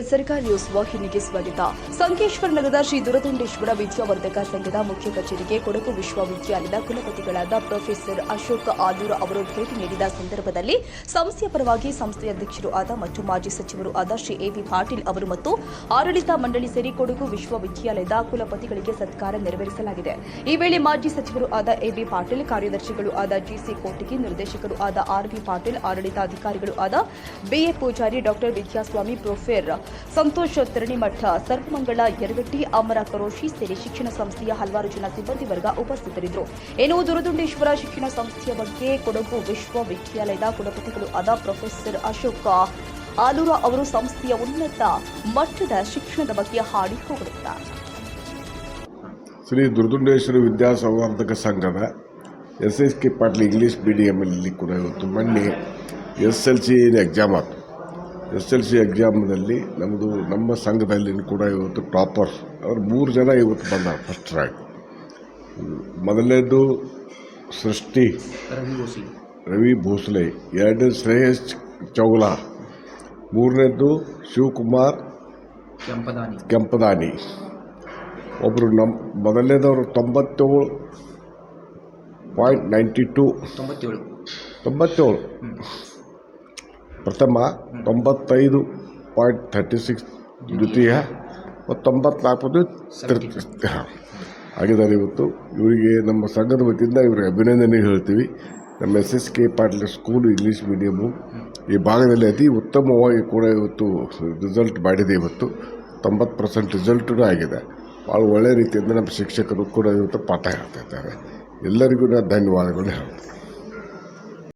ಎಚ್ಚರಿಕಾ news ವಾಹಿನಿಗೆ ಸ್ವಾಗತ. ಸಂಕೇಶ್ವರ ನಗರದ ಶ್ರೀ ದುರದುಂಡೇಶ್ವರ ವಿದ್ಯಾವರ್ಧಕ ಸಂಘದ ಮುಖ್ಯ ಕಚೇರಿಗೆ ಕೊಡಗು ವಿಶ್ವವಿದ್ಯಾಲಯದ ಕುಲಪತಿಗಳಾದ ಪ್ರೊಫೆಸರ್ ಅಶೋಕ್ ಆದೂರ್ ಅವರು ಭೇಟಿ ನೀಡಿದ ಸಂದರ್ಭದಲ್ಲಿ ಸಂಸ್ಥೆಯ ಪರವಾಗಿ ಸಂಸ್ಥೆಯ ಅಧ್ಯಕ್ಷರು ಆದ ಮತ್ತು ಮಾಜಿ ಸಚಿವರು ಆದ ಶ್ರೀ ಎವಿ ಪಾಟೀಲ್ ಅವರು ಮತ್ತು ಆಡಳಿತ ಮಂಡಳಿ ಸೇರಿ ಕೊಡಗು ವಿಶ್ವವಿದ್ಯಾಲಯದ ಕುಲಪತಿಗಳಿಗೆ ಸತ್ಕಾರ ನೆರವೇರಿಸಲಾಗಿದೆ. ಈ ವೇಳೆ ಮಾಜಿ ಸಚಿವರು ಆದ ಎಬಿ ಪಾಟೀಲ್, ಕಾರ್ಯದರ್ಶಿಗಳು ಆದ ಜಿಸಿ ಕೋಟಿಗಿ, ನಿರ್ದೇಶಕರು ಆದ ಆರ್ವಿ ಪಾಟೀಲ್, ಆಡಳಿತಾಧಿಕಾರಿಗಳು ಆದ B A Pujari, doctor Vidyaswami professor Santosh Taranimath Sarvamangala Yaragatti, Amara Karoshi ಸೇರಿ ಶಿಕ್ಷಣ ಸಂಸ್ಥೆಯ ಹಲವಾರು ಜನ ಸಿಬ್ಬಂದಿ ವರ್ಗ ಉಪಸ್ಥಿತರಿದ್ದರು. ಇನ್ನು ದುರದುಂಡೇಶ್ವರ ಶಿಕ್ಷಣ ಸಂಸ್ಥೆಯ ಬಗ್ಗೆ ಕೊಡಗು ವಿಶ್ವವಿದ್ಯಾಲಯದ ಕುಲಪತಿಗಳು ಆದ ಪ್ರೊಫೆಸರ್ ಅಶೋಕ್ ಆಲೂರ ಅವರು ಸಂಸ್ಥೆಯ ಉನ್ನತ ಮಟ್ಟದ ಶಿಕ್ಷಣದ ಬಗ್ಗೆ ಹಾಡಿ ಶ್ರೀ ದುರ್ದುಂಡೇಶ್ವರ ವಿದ್ಯಾ ಸಂವರ್ಧಕ ಸಂಘದ S S K Patil English ಮೀಡಿಯಮಲ್ಲಿ ಕೂಡ ಇವತ್ತು ಮೊನ್ನೆ ಎಸ್ ಎಲ್ ಸಿ ಎಕ್ಸಾಮ್ ಆಯ್ತು. ಎಸ್ ಎಲ್ ಸಿ ಎಕ್ಸಾಮ್ನಲ್ಲಿ ನಮ್ಮದು ನಮ್ಮ ಸಂಘದಲ್ಲಿ ಕೂಡ ಇವತ್ತು ಟಾಪರ್ ಅವ್ರು ಮೂರು ಜನ ಇವತ್ತು ಬಂದ ಫಸ್ಟ್ ರ್ಯಾಂಕ್ ಮೊದಲನೇದು ಸೃಷ್ಟಿ ರವಿ ಭೋಸ್ಲೆ. ಎರಡನೇ ಶ್ರೇಯಸ್ ಚೌಲಾ. ಮೂರನೇದು ಶಿವಕುಮಾರ್ ಕೆಂಪದಾನಿ. ಕೆಂಪದಾನಿ. ಒಬ್ಬರು ನಮ್ಮ ಮೊದಲನೇದವರು ತೊಂಬತ್ತೇಳು ಪಾಯಿಂಟ್ ನೈಂಟಿ ಟು ತೊಂಬತ್ತೇಳು. ತೊಂಬತ್ತೇಳು. ಪ್ರಥಮ ತೊಂಬತ್ತೈದು ಪಾಯಿಂಟ್ ಥರ್ಟಿ ಸಿಕ್ಸ್ ದ್ವಿತೀಯ ತೊಂಬತ್ನಾಲ್ಕು ತೃತೀಯ ಆಗಿದ್ದಾರೆ ಇವತ್ತು ಇವರಿಗೆ ನಮ್ಮ ಸಂಘದ ವತಿಯಿಂದ ಇವರಿಗೆ ಅಭಿನಂದನೆ ಹೇಳ್ತೀವಿ. ನಮ್ಮ S S K Patil school English medium ಈ ಭಾಗದಲ್ಲಿ ಅತಿ ಉತ್ತಮವಾಗಿ ಕೂಡ ಇವತ್ತು ರಿಸಲ್ಟ್ ಮಾಡಿದೆ ಇವತ್ತು. ತೊಂಬತ್ತು ಪರ್ಸೆಂಟ್ ರಿಸಲ್ಟೂ ಆಗಿದೆ. ಭಾಳ ಒಳ್ಳೆಯ ರೀತಿಯಿಂದ ನಮ್ಮ ಶಿಕ್ಷಕರು ಕೂಡ ಇವತ್ತು ಪಾಠ ಹೇಳ್ತಾ ಇದ್ದಾರೆ. ಎಲ್ಲರಿಗೂ ನಾನು ಧನ್ಯವಾದಗಳು ಹೇಳ್ತೀನಿ.